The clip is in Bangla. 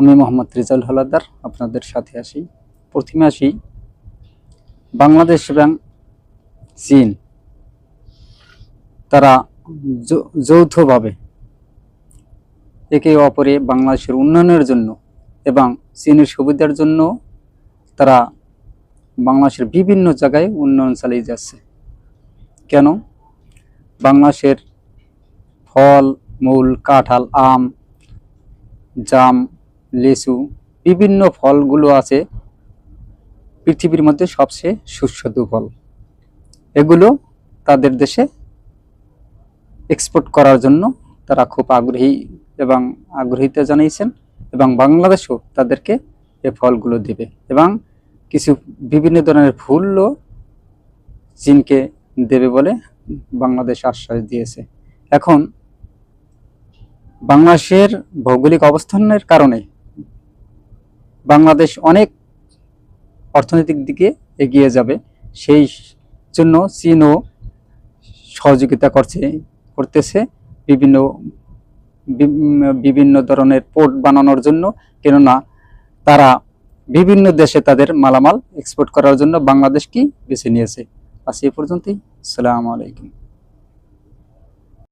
আমি মোহাম্মদ রিজাল হলাদার, আপনাদের সাথে আসি প্রথমে আসি বাংলাদেশ এবং চীন। তারা যৌথভাবে একে অপরে বাংলাদেশের উন্নয়নের জন্য এবং চীনের সুবিধার জন্য তারা বাংলাদেশের বিভিন্ন জায়গায় উন্নয়ন চালিয়ে যাচ্ছে। কেন? বাংলাদেশের ফল, মূল, কাঁঠাল, আম, জাম লিচু বিভিন্ন ফলগুলো আছে। পৃথিবীর মধ্যে সবচেয়ে সুস্বাদু ফল। এগুলো তাদের দেশে এক্সপোর্ট করার জন্য তারা খুব আগ্রহী এবং আগ্রহীতা জানিয়েছেন এবং বাংলাদেশও তাদেরকে এ ফলগুলো দেবে এবং কিছু বিভিন্ন ধরনের ফুলও চীনকে দেবে বলে বাংলাদেশ আশ্বাস দিয়েছে। এখন বাংলাদেশের ভৌগোলিক অবস্থানের কারণে বাংলাদেশ অনেক অর্থনৈতিক দিকে এগিয়ে যাবে। সেই জন্য চীনও সহযোগিতা করছে, করতেছে বিভিন্ন বিভিন্ন ধরনের পোর্ট বানানোর জন্য। কেননা তারা বিভিন্ন দেশে তাদের মালামাল এক্সপোর্ট করার জন্য বাংলাদেশকেই বেছে নিয়েছে। আজ এই পর্যন্তই। আসসালামু আলাইকুম।